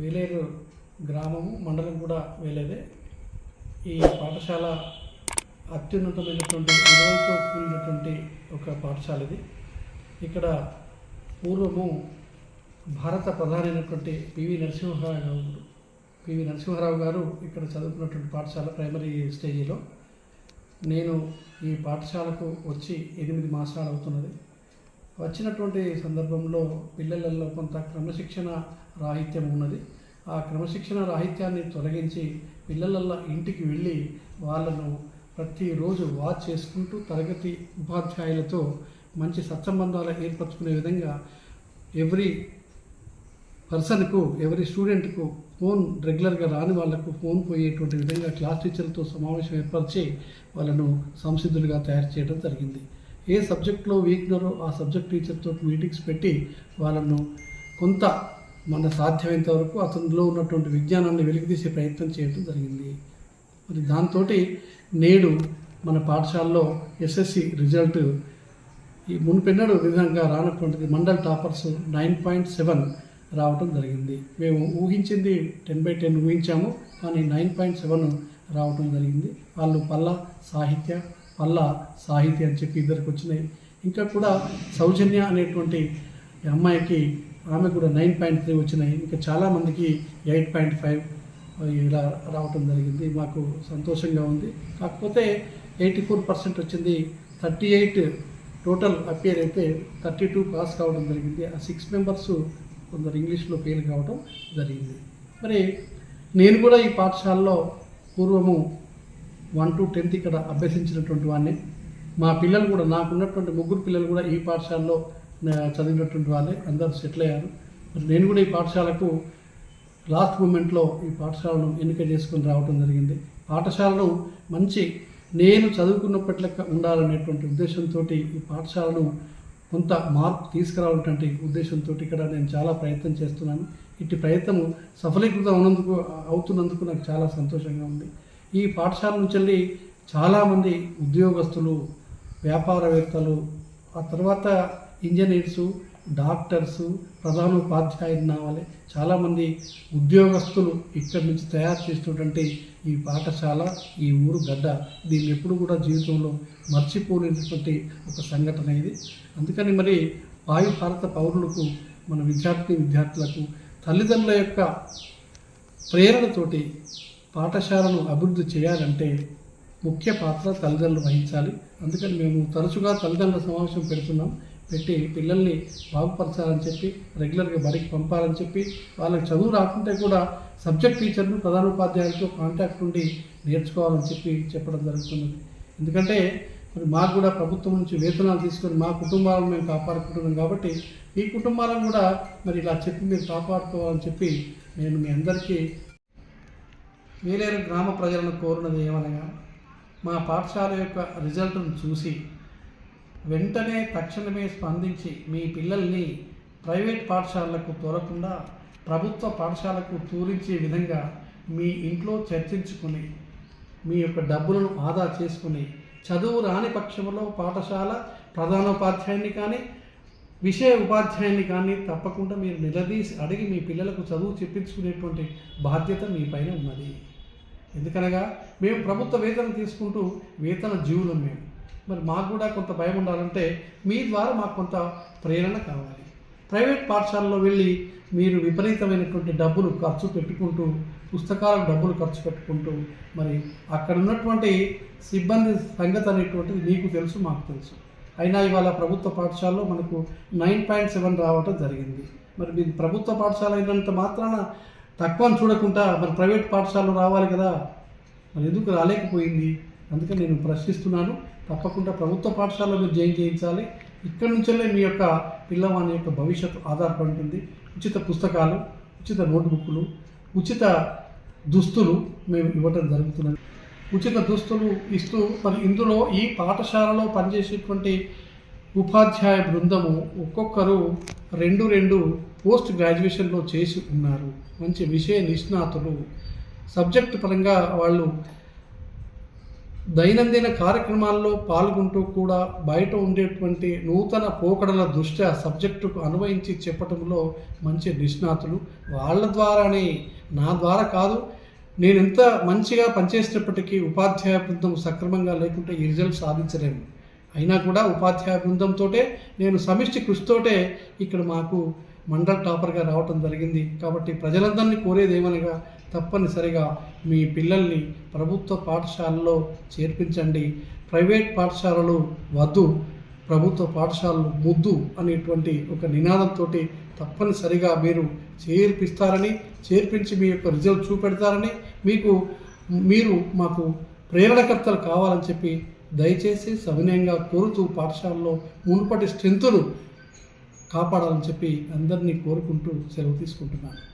వేలేరు గ్రామము మండలం కూడా వేలేదే. ఈ పాఠశాల అత్యున్నతమైనటువంటి విలువలతో కూడినటువంటి ఒక పాఠశాల ఇది. ఇక్కడ పూర్వము భారత ప్రధాని అయినటువంటి పివి నరసింహారావు గారు పివి నరసింహారావు గారు ఇక్కడ చదువుకున్నటువంటి పాఠశాల ప్రైమరీ స్టేజీలో. నేను ఈ పాఠశాలకు వచ్చి ఎనిమిది మాసాలు అవుతున్నది. వచ్చినటువంటి సందర్భంలో పిల్లలలో కొంత క్రమశిక్షణ రాహిత్యం ఉన్నది. ఆ క్రమశిక్షణ రాహిత్యాన్ని తొలగించి పిల్లలల్లో ఇంటికి వెళ్ళి వాళ్ళను ప్రతిరోజు వాచ్ చేసుకుంటూ తరగతి ఉపాధ్యాయులతో మంచి సత్సంబంధాలు ఏర్పరచుకునే విధంగా ఎవ్రీ పర్సన్కు ఎవరి స్టూడెంట్కు ఫోన్ రెగ్యులర్గా రాని వాళ్ళకు ఫోన్ పోయేటువంటి విధంగా క్లాస్ టీచర్లతో సమావేశం ఏర్పరిచి వాళ్ళను సంసిద్ధులుగా తయారు చేయడం జరిగింది. ఏ సబ్జెక్ట్లో వీక్నరో ఆ సబ్జెక్ట్ టీచర్తో మీటింగ్స్ పెట్టి వాళ్ళను కొంత మన సాధ్యమైనంత వరకు అతనిలో ఉన్నటువంటి విజ్ఞానాన్ని వెలికితీసే ప్రయత్నం చేయడం జరిగింది. మరి దాంతో నేడు మన పాఠశాలలో ఎస్ఎస్సి రిజల్ట్ ఈ మునుపెన్నడు విధంగా రానటువంటిది mandal toppers nine point seven రావటం జరిగింది. మేము ఊహించింది టెన్ బై టెన్ ఊహించాము కానీ నైన్ పాయింట్ సెవెన్ రావటం జరిగింది. వాళ్ళు పల్ల సాహిత్య పల్ల సాహిత్య అని చెప్పి ఇద్దరికి వచ్చినాయి. ఇంకా కూడా సౌజన్య అనేటువంటి అమ్మాయికి ఆమె కూడా నైన్ పాయింట్ త్రీ వచ్చినాయి. ఇంకా చాలామందికి ఎయిట్ పాయింట్ ఫైవ్ ఇలా రావటం జరిగింది. మాకు సంతోషంగా ఉంది. కాకపోతే ఎయిటీ ఫోర్ పర్సెంట్ వచ్చింది. థర్టీ ఎయిట్ టోటల్ అపేర్ అయితే థర్టీ టూ పాస్ కావడం జరిగింది. ఆ సిక్స్ మెంబర్స్ కొందరు ఇంగ్లీష్లో ఫెయిల్ కావడం జరిగింది. మరి నేను కూడా ఈ పాఠశాలలో పూర్వము వన్ టు టెన్త్ ఇక్కడ అభ్యసించినటువంటి వాడిని. మా పిల్లలు కూడా నాకున్నటువంటి ముగ్గురు పిల్లలు కూడా ఈ పాఠశాలలో చదివినటువంటి వాళ్ళే. అందరూ సెటిల్ అయ్యారు. మరి నేను కూడా ఈ పాఠశాలకు లాస్ట్ మూమెంట్లో ఈ పాఠశాలను ఎన్నిక చేసుకొని రావడం జరిగింది. పాఠశాలను మంచి నేను చదువుకున్నప్పట్లెక్క ఉండాలనేటువంటి ఉద్దేశంతో ఈ పాఠశాలను కొంత మార్పు తీసుకురావాలటువంటి ఉద్దేశంతో ఇక్కడ నేను చాలా ప్రయత్నం చేస్తున్నాను. ఇట్టి ప్రయత్నం సఫలీకృతం అవునందుకు అవుతున్నందుకు నాకు చాలా సంతోషంగా ఉంది. ఈ పాఠశాల నుంచి వెళ్ళి చాలామంది ఉద్యోగస్తులు వ్యాపారవేత్తలు ఆ తర్వాత ఇంజనీర్సు డాక్టర్సు ప్రధానోపాధ్యాయులు నావాలి చాలామంది ఉద్యోగస్తులు ఇక్కడి నుంచి తయారు చేసినటువంటి ఈ పాఠశాల ఈ ఊరు గడ్డ దీన్ని ఎప్పుడు కూడా జీవితంలో మర్చిపోలేనటువంటి ఒక సంఘటన ఇది. అందుకని మరి వాయు భారత పౌరులకు మన విద్యార్థి విద్యార్థులకు తల్లిదండ్రుల యొక్క ప్రేరణతోటి పాఠశాలను అభివృద్ధి చేయాలంటే ముఖ్య పాత్ర తల్లిదండ్రులు వహించాలి. అందుకని మేము తరచుగా తల్లిదండ్రుల సమావేశం పెడుతున్నాం. పెట్టి పిల్లల్ని బాగుపరచాలని చెప్పి రెగ్యులర్గా బడికి పంపాలని చెప్పి వాళ్ళకి చదువు రాకుంటే కూడా సబ్జెక్ట్ టీచర్ను ప్రధానోపాధ్యాయులతో కాంటాక్ట్ ఉండి నేర్చుకోవాలని చెప్పి చెప్పడం జరుగుతున్నది. ఎందుకంటే మరి మాకు కూడా ప్రభుత్వం నుంచి వేతనాలు తీసుకొని మా కుటుంబాలను మేము కాపాడుకుంటున్నాం కాబట్టి మీ కుటుంబాలను కూడా మరి ఇలా చెప్పి మీరు కాపాడుకోవాలని చెప్పి నేను మీ అందరికీ వేలేరు గ్రామ ప్రజలను కోరినది ఏమనగా మా పాఠశాల యొక్క రిజల్ట్ను చూసి వెంటనే తక్షణమే స్పందించి మీ పిల్లల్ని ప్రైవేట్ పాఠశాలలకు తోలకుండా ప్రభుత్వ పాఠశాలకు తూరించే విధంగా మీ ఇంట్లో చర్చించుకుని మీ యొక్క డబ్బులను ఆదా చేసుకుని చదువు రాని పక్షంలో పాఠశాల ప్రధానోపాధ్యాయుని కానీ విషయ ఉపాధ్యాయుని కానీ తప్పకుండా మీరు నిలదీసి అడిగి మీ పిల్లలకు చదువు చెప్పించుకునేటువంటి బాధ్యత మీ పైన ఉన్నది. ఎందుకనగా మేము ప్రభుత్వ వేతనం తీసుకుంటూ వేతన జీవులం మేము. మరి మాకు కూడా కొంత భయం ఉండాలంటే మీ ద్వారా మాకు కొంత ప్రేరణ కావాలి. ప్రైవేట్ పాఠశాలలో వెళ్ళి మీరు విపరీతమైనటువంటి డబ్బులు ఖర్చు పెట్టుకుంటూ పుస్తకాలకు డబ్బులు ఖర్చు పెట్టుకుంటూ మరి అక్కడ ఉన్నటువంటి సిబ్బంది సంగతి అనేటువంటిది మీకు తెలుసు మాకు తెలుసు. అయినా ఇవాళ ప్రభుత్వ పాఠశాలలో మనకు నైన్ పాయింట్ సెవెన్ రావటం జరిగింది. మరి మీది ప్రభుత్వ పాఠశాల అయినంత మాత్రాన తక్కువ అని చూడకుండా మరి ప్రైవేట్ పాఠశాలలు రావాలి కదా. మరి ఎందుకు రాలేకపోయింది? అందుకే నేను ప్రశ్నిస్తున్నాను. తప్పకుండా ప్రభుత్వ పాఠశాలలో మీరు జాయిన్ చేయించాలి. ఇక్కడి నుంచే మీ యొక్క పిల్లవాని యొక్క భవిష్యత్తు ఆధారపడి ఉంటుంది. ఉచిత పుస్తకాలు ఉచిత నోట్బుక్లు ఉచిత దుస్తులు మేము ఇవ్వటం జరుగుతున్నది. ఉచిత దుస్తులు ఇస్తూ మరి ఇందులో ఈ పాఠశాలలో పనిచేసేటువంటి ఉపాధ్యాయ బృందము ఒక్కొక్కరు రెండు రెండు పోస్ట్ గ్రాడ్యుయేషన్లో చేసి ఉన్నారు. మంచి విషయ నిష్ణాతులు. సబ్జెక్ట్ పరంగా వాళ్ళు దైనందిన కార్యక్రమాల్లో పాల్గొంటూ కూడా బయట ఉండేటువంటి నూతన పోకడల దృష్ట్యా సబ్జెక్టుకు అనువయించి చెప్పడంలో మంచి నిష్ణాతులు. వాళ్ళ ద్వారానే నా ద్వారా కాదు నేను ఎంత మంచిగా పనిచేసినప్పటికీ ఉపాధ్యాయ బృందం సక్రమంగా లేకుంటే ఈ రిజల్ట్ సాధించలేము. అయినా కూడా ఉపాధ్యాయ బృందంతో నేను సమిష్టి కృషితోటే ఇక్కడ మాకు మండల టాపర్గా రావటం జరిగింది. కాబట్టి ప్రజలందరినీ కోరేది ఏమనగా తప్పనిసరిగా మీ పిల్లల్ని ప్రభుత్వ పాఠశాలలో చేర్పించండి. ప్రైవేట్ పాఠశాలలు వద్దు ప్రభుత్వ పాఠశాలలు ముద్దు అనేటువంటి ఒక నినాదంతో తప్పనిసరిగా మీరు చేర్పిస్తారని చేర్పించి మీ యొక్క రిజల్ట్ చూపెడతారని మీకు మీరు మాకు ప్రేరణకర్తలు కావాలని చెప్పి దయచేసి సవినయంగా కోరుతూ పాఠశాలలో మునుపటి స్ట్రెంతును కాపాడాలని చెప్పి అందరినీ కోరుకుంటూ సెలవు తీసుకుంటున్నాను.